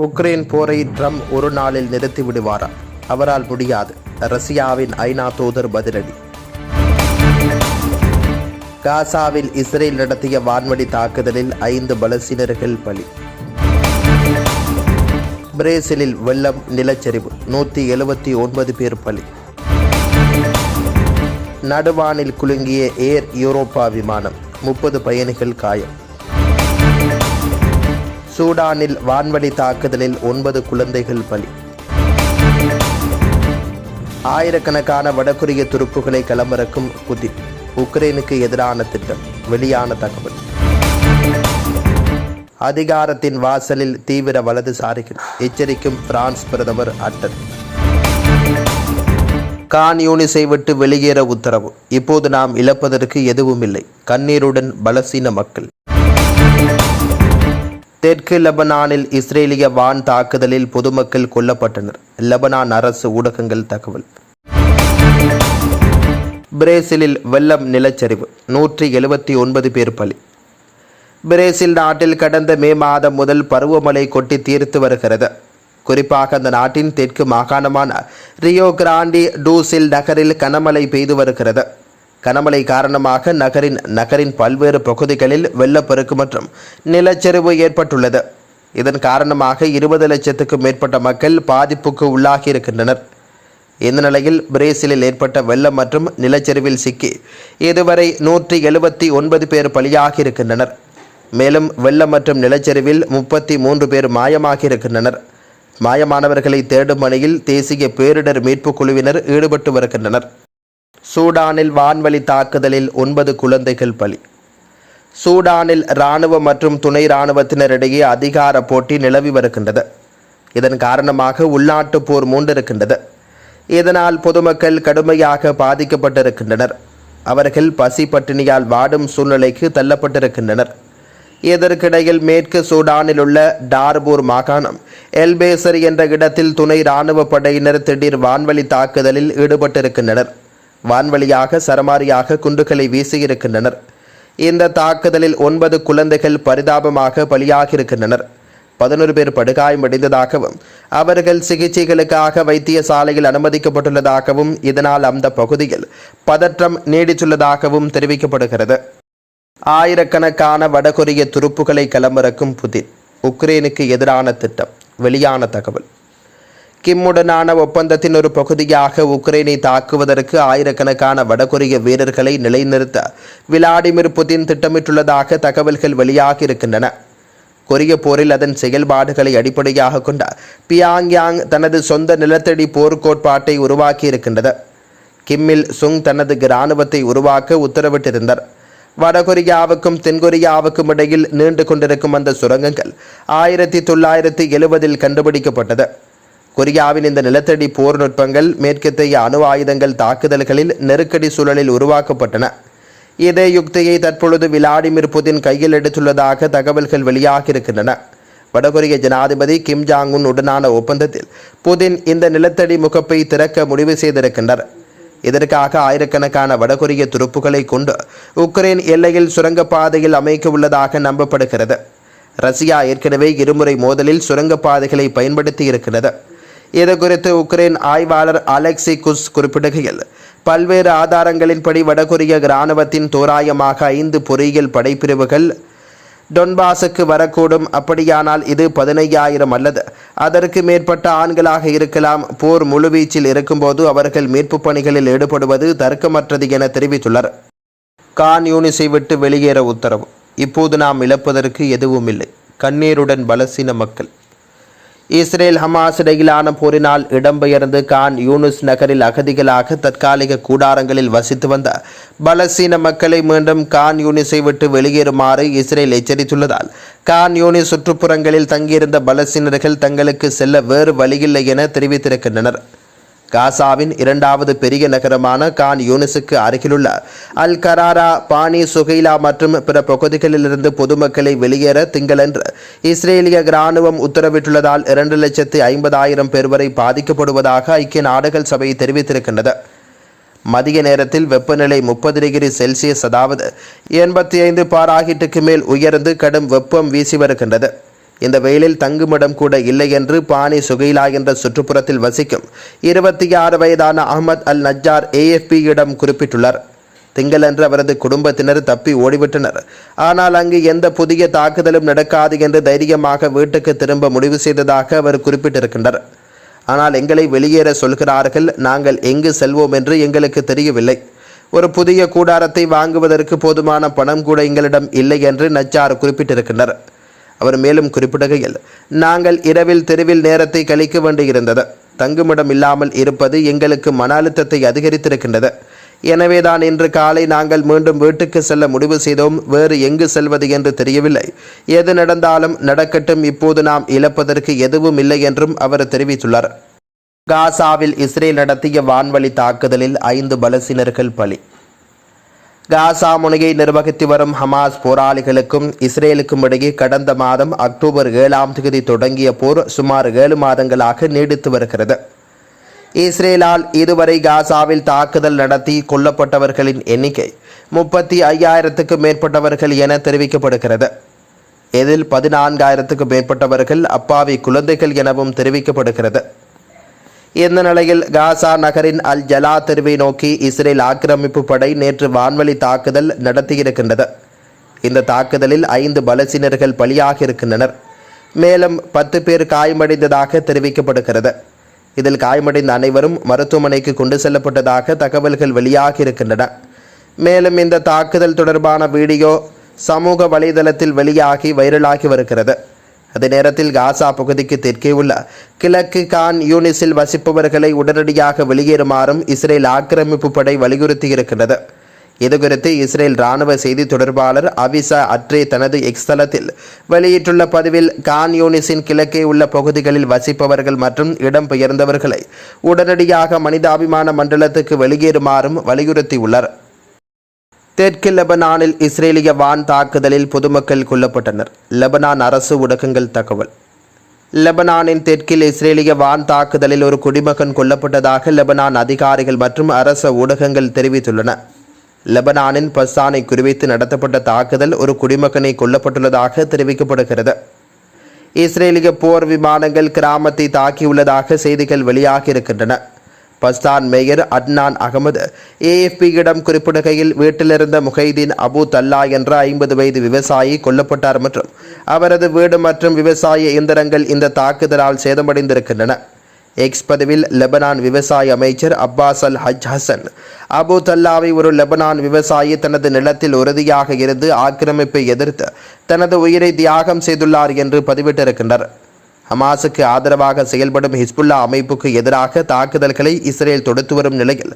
Ukraine போரை Trump ஒரு நாளில் நிறுத்தி விடுவாரா? அவரால் முடியாது. ரஷ்யாவின் ஐநா தூதர் பதிலடி. காசாவில் இஸ்ரேல் நடத்திய வான்வழி தாக்குதலில் ஐந்து பலசீனர்கள் பலி. பிரேசிலில் வெள்ளம் நிலச்சரிவு நூற்றி எழுபத்தி ஒன்பது பேர் பலி. நடுவானில் குலுங்கிய ஏர் யூரோப்பா விமானம் முப்பது பயணிகள் காயம். சூடானில் வான்வழி தாக்குதலில் ஒன்பது குழந்தைகள் பலி. ஆயிரக்கணக்கான வடகொரிய துருப்புகளை களமிறக்கும் புதின் உக்ரைனுக்கு எதிரான திட்டம் வெளியான தகவல். அதிகாரத்தின் வாசலில் தீவிர வலதுசாரிகள் எச்சரிக்கும் பிரான்ஸ் பிரதமர் அட்டன். கான் யூனிசை விட்டு வெளியேற உத்தரவு இப்போது நாம் இழப்பதற்கு எதுவும் இல்லை கண்ணீருடன் பலசீன மக்கள். தெற்கு லெபனானில் இஸ்ரேலிய வான் தாக்குதலில் பொதுமக்கள் கொல்லப்பட்டனர். லெபனான் அரசு ஊடகங்கள் தகவல். பிரேசிலில் வெள்ளம் நிலச்சரிவு. நூற்றி எழுபத்தி ஒன்பது பேர் பலி. பிரேசில் நாட்டில் கடந்த மே மாதம் முதல் பருவமழை கொட்டி தீர்த்து வருகிறது. குறிப்பாக அந்த நாட்டின் தெற்கு மாகாணமான ரியோ கிராண்டி டூசில் நகரில் கனமழை பெய்து வருகிறது. கனமழை காரணமாக நகரின் நகரின் பல்வேறு பகுதிகளில் வெள்ளப்பெருக்கு மற்றும் நிலச்சரிவு ஏற்பட்டுள்ளது. இதன் காரணமாக இருபது லட்சத்துக்கும் மேற்பட்ட மக்கள் பாதிப்புக்கு உள்ளாகி இருக்கின்றனர் இந்த நிலையில் பிரேசிலில் ஏற்பட்ட வெள்ளம் மற்றும் நிலச்சரிவில் சிக்கி இதுவரை நூற்றி எழுபத்தி ஒன்பது பேர் பலியாகி இருக்கின்றனர் மேலும் வெள்ளம் மற்றும் நிலச்சரிவில் முப்பத்தி மூன்று பேர் மாயமாகி இருக்கின்றனர் மாயமானவர்களை தேடும் பணியில் தேசிய பேரிடர் மீட்புக் குழுவினர் ஈடுபட்டு வருகின்றனர். சூடானில் வான்வழி தாக்குதலில் ஒன்பது குழந்தைகள் பலி. சூடானில் இராணுவ மற்றும் துணை இராணுவத்தினரிடையே அதிகார போட்டி நிலவி வருகின்றது. இதன் காரணமாக உள்நாட்டு போர் மூண்டிருக்கின்றது. இதனால் பொதுமக்கள் கடுமையாக பாதிக்கப்பட்டிருக்கின்றனர். அவர்கள் பசி பட்டினியால் வாடும் சூழ்நிலைக்கு தள்ளப்பட்டிருக்கின்றனர். இதற்கிடையில் மேற்கு சூடானில் உள்ள டார்பூர் மாகாணம் எல்பேசர் என்ற இடத்தில் துணை இராணுவ படையினர் திடீர் வான்வழி தாக்குதலில் ஈடுபட்டிருக்கின்றனர். வான்வழியாக சரமாரியாக குண்டுகளை வீசியிருக்கின்றனர். இந்த தாக்குதலில் ஒன்பது குழந்தைகள் பரிதாபமாக பலியாகியிருக்கின்றனர். பதினொரு பேர் படுகாயமடைந்ததாகவும் அவர்கள் சிகிச்சைகளுக்காக வைத்தியசாலையில் அனுமதிக்கப்பட்டுள்ளதாகவும் இதனால் அந்த பகுதியில் பதற்றம் நீடித்துள்ளதாகவும் தெரிவிக்கப்படுகிறது. ஆயிரக்கணக்கான வடகொரிய துருப்புகளை களமிறக்கும் புதின் உக்ரைனுக்கு எதிரான திட்டம். வெளியான தகவல். கிம்முடனான ஒப்பந்தத்தின் ஒரு பகுதியாக உக்ரைனை தாக்குவதற்கு ஆயிரக்கணக்கான வடகொரிய வீரர்களை நிலைநிறுத்த விளாடிமிர் புதின் திட்டமிட்டுள்ளதாக தகவல்கள் வெளியாகி இருக்கின்றன. கொரிய போரில் அதன் செயல்பாடுகளை அடிப்படையாக கொண்ட பியாங்யாங் தனது சொந்த நிலத்தடி போர் கோட்பாட்டை உருவாக்கியிருக்கின்றது கிம்மில் சுங் தனது இராணுவத்தை உருவாக்க உத்தரவிட்டிருந்தார். வடகொரியாவுக்கும் தென்கொரியாவுக்கும் இடையில் நீண்டு கொண்டிருக்கும் அந்த சுரங்கங்கள் ஆயிரத்தி தொள்ளாயிரத்தி எழுபதில் கண்டுபிடிக்கப்பட்டது. கொரியாவின் இந்த நிலத்தடி போர் நுட்பங்கள் மேற்கத்தைய அணு ஆயுதங்கள் தாக்குதல்களில் நெருக்கடி சூழலில் உருவாக்கப்பட்டன. இதே யுக்தியை தற்பொழுது விளாடிமிர் புதின் கையில் எடுத்துள்ளதாக தகவல்கள் வெளியாகியிருக்கின்றன. வடகொரிய ஜனாதிபதி கிம் ஜாங் உன் உடனான ஒப்பந்தத்தில் புதின் இந்த நிலத்தடி முகப்பை திறக்க முடிவு செய்திருக்கின்றனர் இதற்காக ஆயிரக்கணக்கான வடகொரிய துருப்புகளை கொண்டு உக்ரைன் எல்லையில் சுரங்கப்பாதையில் அமைக்க உள்ளதாக நம்பப்படுகிறது. ரஷ்யா ஏற்கனவே இருமுறை மோதலில் சுரங்கப்பாதைகளை பயன்படுத்தி இருக்கிறது. இது குறித்து உக்ரைன் ஆய்வாளர் அலெக்சி குஸ் குறிப்பிடுகையில் பல்வேறு ஆதாரங்களின்படி வடகொரிய இராணுவத்தின் தோராயமாக ஐந்து பொறியியல் படைப்பிரிவுகள் டொன்பாஸுக்கு வரக்கூடும். அப்படியானால் இது பதினையாயிரம் அல்லது அதற்கு மேற்பட்ட ஆண்களாக இருக்கலாம். போர் முழுவீச்சில் இருக்கும்போது அவர்கள் மீட்பு பணிகளில் ஈடுபடுவது தர்க்கமற்றது என தெரிவித்துள்ளார் கான் யூனிஸை விட்டு வெளியேற உத்தரவு. இப்போது நாம் இழப்பதற்கு எதுவும் இல்லை கண்ணீருடன் பலசீன மக்கள். இஸ்ரேல் ஹமாஸ் இடையிலான போரினால் இடம்பெயர்ந்து கான் யூனுஸ் நகரில் அகதிகளாக தற்காலிக கூடாரங்களில் வசித்து வந்த பலஸ்தீன மக்களை மீண்டும் கான் யூனிஸை விட்டு வெளியேறுமாறு இஸ்ரேல் எச்சரித்துள்ளதால் கான் யூனிஸ் சுற்றுப்புறங்களில் தங்கியிருந்த பலஸ்தீனர்கள் தங்களுக்கு செல்ல வேறு வழியில்லை என தெரிவித்திருக்கின்றனர். காசாவின் இரண்டாவது பெரிய நகரமான கான் யூனிஸுக்கு அருகிலுள்ள அல் கராரா பானி சுகைலா மற்றும் பிற பகுதிகளிலிருந்து பொதுமக்களை வெளியேற திங்களன்று இஸ்ரேலிய இராணுவம் உத்தரவிட்டுள்ளதால் இரண்டு லட்சத்து ஐம்பதாயிரம் பேர் வரை பாதிக்கப்படுவதாக ஐக்கிய நாடுகள் சபை தெரிவித்திருக்கின்றது. மதிய நேரத்தில் வெப்பநிலை முப்பது டிகிரி செல்சியஸ் அதாவது எண்பத்தி ஐந்து பாராகிட்டுக்கு மேல் உயர்ந்து கடும் வெப்பம் வீசி வருகின்றது. இந்த வெயிலில் தங்குமிடம் கூட இல்லை என்று பானி சுகைலா என்ற சுற்றுப்புறத்தில் வசிக்கும் இருபத்தி ஆறு வயதான அகமத் அல் நஜார் ஏஎஃப்பியிடம் குறிப்பிட்டுள்ளார். திங்களன்று அவரது குடும்பத்தினர் தப்பி ஓடிவிட்டனர். ஆனால் அங்கு எந்த புதிய தாக்குதலும் நடக்காது என்று தைரியமாக வீட்டுக்கு திரும்ப முடிவு செய்ததாக அவர் குறிப்பிட்டிருக்கின்றார். ஆனால் எங்களை வெளியேற சொல்கிறார்கள். நாங்கள் எங்கு செல்வோம் என்று எங்களுக்கு தெரியவில்லை. ஒரு புதிய கூடாரத்தை வாங்குவதற்கு போதுமான பணம் கூட எங்களிடம் இல்லை என்று நச்சார் குறிப்பிட்டிருக்கின்றனர் அவர் மேலும் குறிப்பிடுகையில் நாங்கள் இரவில் தெருவில் நேரத்தை கழிக்க வேண்டியிருந்தது. தங்குமிடம் இல்லாமல் இருப்பது எங்களுக்கு மன அழுத்தத்தை அதிகரித்திருக்கின்றது. எனவேதான் இன்று காலை நாங்கள் மீண்டும் வீட்டுக்கு செல்ல முடிவு செய்தோம். வேறு எங்கு செல்வது என்று தெரியவில்லை. எது நடந்தாலும் நடக்கட்டும். இப்போது நாம் இழப்பதற்கு எதுவும் இல்லை என்றும் அவர் தெரிவித்துள்ளார். காசாவில் இஸ்ரேல் நடத்திய வான்வழி தாக்குதலில் ஐந்து பலசினர்கள் பலி. காசா முனையை நிர்வகித்து வரும் ஹமாஸ் போராளிகளுக்கும் இஸ்ரேலுக்கும் இடையே கடந்த மாதம் அக்டோபர் ஏழாம் தேதி தொடங்கிய போர் சுமார் ஏழு மாதங்களாக நீடித்து வருகிறது. இஸ்ரேலால் இதுவரை காசாவில் தாக்குதல் நடத்தி கொல்லப்பட்டவர்களின் எண்ணிக்கை முப்பத்தி ஐயாயிரத்துக்கும் மேற்பட்டவர்கள் என தெரிவிக்கப்படுகிறது. இதில் பதினான்காயிரத்துக்கும் மேற்பட்டவர்கள் அப்பாவி குழந்தைகள் எனவும் தெரிவிக்கப்படுகிறது. இந்த நிலையில் காசா நகரின் அல் ஜலா தெருவை நோக்கி இஸ்ரேல் ஆக்கிரமிப்பு படை நேற்று வான்வழி தாக்குதல் நடத்தியிருக்கின்றது. இந்த தாக்குதலில் ஐந்து பலசீனர்கள் பலியாக இருக்கின்றனர். மேலும் பத்து பேர் காயமடைந்ததாக தெரிவிக்கப்படுகிறது. இதில் காயமடைந்த அனைவரும் மருத்துவமனைக்கு கொண்டு செல்லப்பட்டதாக தகவல்கள் வெளியாகி இருக்கின்றன. மேலும் இந்த தாக்குதல் தொடர்பான வீடியோ சமூக வலைதளத்தில் வெளியாகி வைரலாகி வருகிறது. அதே நேரத்தில் காசா பகுதிக்கு தெற்கே உள்ள கிழக்கு கான் யூனிஸில் வசிப்பவர்களை உடனடியாக வெளியேறுமாறும் இஸ்ரேல் ஆக்கிரமிப்பு படை வலியுறுத்தியிருக்கின்றது. இதுகுறித்து இஸ்ரேல் ராணுவ செய்தி தொடர்பாளர் அவிசா அட்ரே தனது எக்ஸ்தலத்தில் வெளியிட்டுள்ள பதிவில் கான் யூனிஸின் கிழக்கே உள்ள பகுதிகளில் வசிப்பவர்கள் மற்றும் இடம்பெயர்ந்தவர்களை உடனடியாக மனிதாபிமான மண்டலத்துக்கு வெளியேறுமாறும் வலியுறுத்தியுள்ளார். தெற்கு லெபனானில் இஸ்ரேலிய வான் தாக்குதலில் பொதுமக்கள் கொல்லப்பட்டனர். லெபனான் அரசு ஊடகங்கள் தகவல். லெபனானின் தெற்கில் இஸ்ரேலிய வான் தாக்குதலில் ஒரு குடிமகன் கொல்லப்பட்டதாக லெபனான் அதிகாரிகள் மற்றும் அரச ஊடகங்கள் தெரிவித்துள்ளன. லெபனானின் பஸ்ஸானை குறிவைத்து நடத்தப்பட்ட தாக்குதல் ஒரு குடிமகனை கொல்லப்பட்டுள்ளதாக தெரிவிக்கப்படுகிறது. இஸ்ரேலிய போர் விமானங்கள் கிராமத்தை தாக்கியுள்ளதாக செய்திகள் வெளியாகி இருக்கின்றன பஸ்தான் மேயர் அட்னான் அகமது. ஏஎஃப்பியிடம் குறிப்பிடுகையில் வீட்டிலிருந்த முஹைதீன் அபு தல்லா என்ற ஐம்பது வயது விவசாயி கொல்லப்பட்டார் மற்றும் அவரது வீடு மற்றும் விவசாய இயந்திரங்கள் இந்த தாக்குதலால் சேதமடைந்திருக்கின்றன. எக்ஸ் பதிவில் லெபனான் விவசாய அமைச்சர் Abbas al Hajj Hassan Abu தல்லாவை ஒரு லெபனான் விவசாயி தனது நிலத்தில் உறுதியாக இருந்து ஆக்கிரமிப்பை எதிர்த்து தனது உயிரை தியாகம் செய்துள்ளார் என்று பதிவிட்டிருக்கின்றார் ஹமாஸுக்கு ஆதரவாக செயல்படும் ஹிஸ்புல்லா அமைப்புக்கு எதிராக தாக்குதல்களை இஸ்ரேல் தொடுத்து வரும் நிலையில்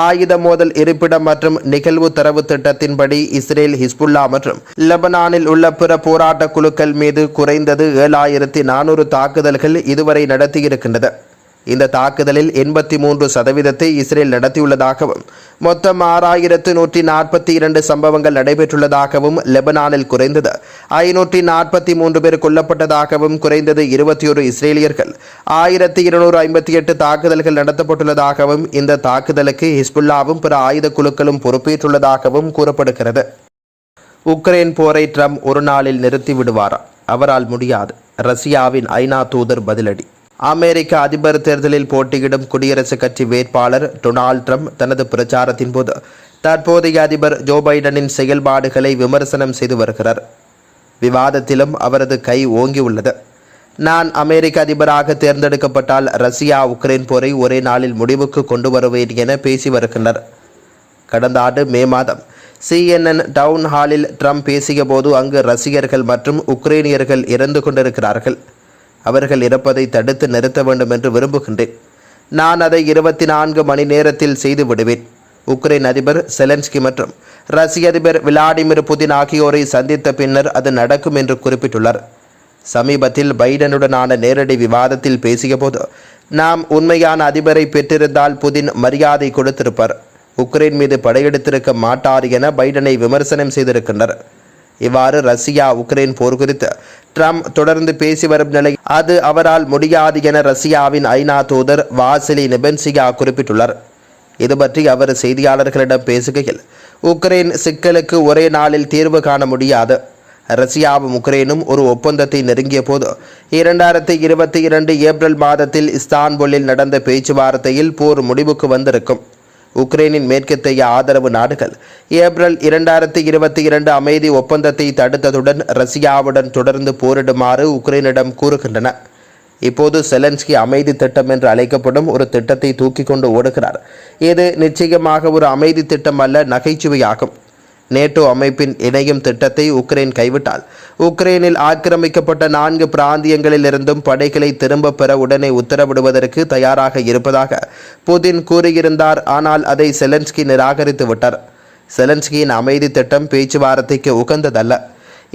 ஆயுத மோதல் இருப்பிடம் மற்றும் நிகழ்வு தரவு திட்டத்தின்படி இஸ்ரேல் ஹிஸ்புல்லா மற்றும் லெபனானில் உள்ள பிற போராட்ட குழுக்கள் மீது குறைந்தது ஏழாயிரத்தி நானூறு தாக்குதல்கள் இதுவரை நடத்தியிருக்கின்றது இந்த தாக்குதலில் எண்பத்தி மூன்று சதவீதத்தை இஸ்ரேல் நடத்தியுள்ளதாகவும் மொத்தம் ஆறாயிரத்து நூற்றி நாற்பத்தி இரண்டு சம்பவங்கள் நடைபெற்றுள்ளதாகவும் லெபனானில் குறைந்தது. ஐநூற்றி நாற்பத்தி மூன்று பேர் கொல்லப்பட்டதாகவும் குறைந்தது இருபத்தி ஒரு இஸ்ரேலியர்கள். ஆயிரத்தி இருநூறு ஐம்பத்தி எட்டு தாக்குதல்கள் நடத்தப்பட்டுள்ளதாகவும் இந்த தாக்குதலுக்கு ஹிஸ்புல்லாவும் பிற ஆயுத குழுக்களும் பொறுப்பேற்றுள்ளதாகவும் கூறப்படுகிறது. உக்ரைன் போரை ட்ரம்ப் ஒரு நாளில் நிறுத்தி விடுவாரா அவரால் முடியாது. ரஷ்யாவின் ஐநா தூதர் பதிலடி. அமெரிக்க அதிபர் தேர்தலில் போட்டியிடும் குடியரசுக் கட்சி வேட்பாளர் டொனால்ட் ட்ரம்ப் தனது பிரச்சாரத்தின் போது தற்போதைய அதிபர் ஜோ பைடனின் செயல்பாடுகளை விமர்சனம் செய்து வருகிறார். விவாதத்திலும் அவரது கை ஓங்கியுள்ளது. நான் அமெரிக்க அதிபராக தேர்ந்தெடுக்கப்பட்டால் ரஷ்யா உக்ரைன் போரை ஒரே நாளில் முடிவுக்கு கொண்டு வருவேன் என பேசி வருகின்றனர். கடந்த ஆண்டு மே மாதம் சிஎன்என் டவுன் ஹாலில் ட்ரம்ப் பேசியபோது அங்கு ரசிகர்கள் மற்றும் உக்ரைனியர்கள் இறந்து கொண்டிருக்கிறார்கள். அவர்கள் இறப்பதை தடுத்து நிறுத்த வேண்டும் என்று விரும்புகின்றேன். நான் அதை இருபத்தி நான்கு மணி நேரத்தில் செய்து விடுவேன். உக்ரைன் அதிபர் செலன்ஸ்கி மற்றும் ரஷ்ய அதிபர் விளாடிமிர் புதின் ஆகியோரை சந்தித்த பின்னர் அது நடக்கும் என்று குறிப்பிட்டுள்ளார். சமீபத்தில் பைடனுடனான நேரடி விவாதத்தில் பேசியபோது நாம் உண்மையான அதிபரை பெற்றிருந்தால் புதின் மரியாதை கொடுத்திருப்பார். உக்ரைன் மீது படையெடுத்திருக்க மாட்டார் என பைடனை விமர்சனம் செய்திருக்கின்றனர். இவ்வாறு ரஷ்யா உக்ரைன் போர் குறித்து ட்ரம்ப் தொடர்ந்து பேசி வரும் நிலை அது அவரால் முடியாது என ரஷ்யாவின் ஐநா தூதர் வாசிலி நெபென்சியா குறிப்பிட்டுள்ளார். இது பற்றி அவர் செய்தியாளர்களிடம் பேசுகையில் உக்ரைன் சிக்கலுக்கு ஒரே நாளில் தீர்வு காண முடியாது. ரஷ்யாவும் உக்ரைனும் ஒரு ஒப்பந்தத்தை நெருங்கிய போது இரண்டாயிரத்தி இருபத்தி இரண்டு ஏப்ரல் மாதத்தில் இஸ்தான்புல்லில் நடந்த பேச்சுவார்த்தையில் போர் முடிவுக்கு வந்திருக்கும். உக்ரைனின் மேற்கத்தைய ஆதரவு நாடுகள். ஏப்ரல் இரண்டாயிரத்தி இருபத்தி இரண்டு அமைதி ஒப்பந்தத்தை தடுத்ததுடன் ரஷ்யாவுடன் தொடர்ந்து போரிடுமாறு உக்ரைனிடம் கூறுகின்றன. இப்போது செலன்ஸ்கி அமைதி திட்டம் என்று அழைக்கப்படும் ஒரு திட்டத்தை தூக்கி கொண்டு ஓடுகிறார். இது நிச்சயமாக ஒரு அமைதி திட்டம் அல்ல நகைச்சுவையாகும். நேட்டோ அமைப்பின் இணையும் திட்டத்தை உக்ரைன் கைவிட்டால் உக்ரைனில் ஆக்கிரமிக்கப்பட்ட நான்கு பிராந்தியங்களிலிருந்தும் படைகளை திரும்ப பெற உடனே உத்தரவிடுவதற்கு தயாராக இருப்பதாக புதின் கூறியிருந்தார். ஆனால் அதை செலன்ஸ்கி நிராகரித்து விட்டார். செலன்ஸ்கியின் அமைதி திட்டம் பேச்சுவார்த்தைக்கு உகந்ததல்ல.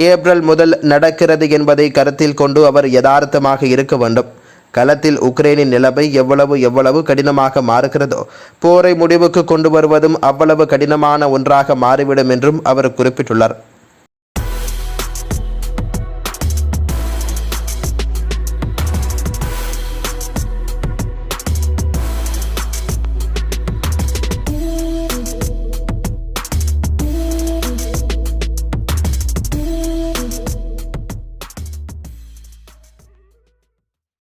ஏப்ரல் முதல் நடக்கிறது என்பதை கருத்தில் கொண்டு அவர் யதார்த்தமாக இருக்க வேண்டும். களத்தில் உக்ரைனின் நிலைமை எவ்வளவு எவ்வளவு கடினமாக மாறுகிறதோ போரை முடிவுக்கு கொண்டு வருவதும் அவ்வளவு கடினமான ஒன்றாக மாறிவிடும் என்றும் அவர் குறிப்பிட்டுள்ளார்.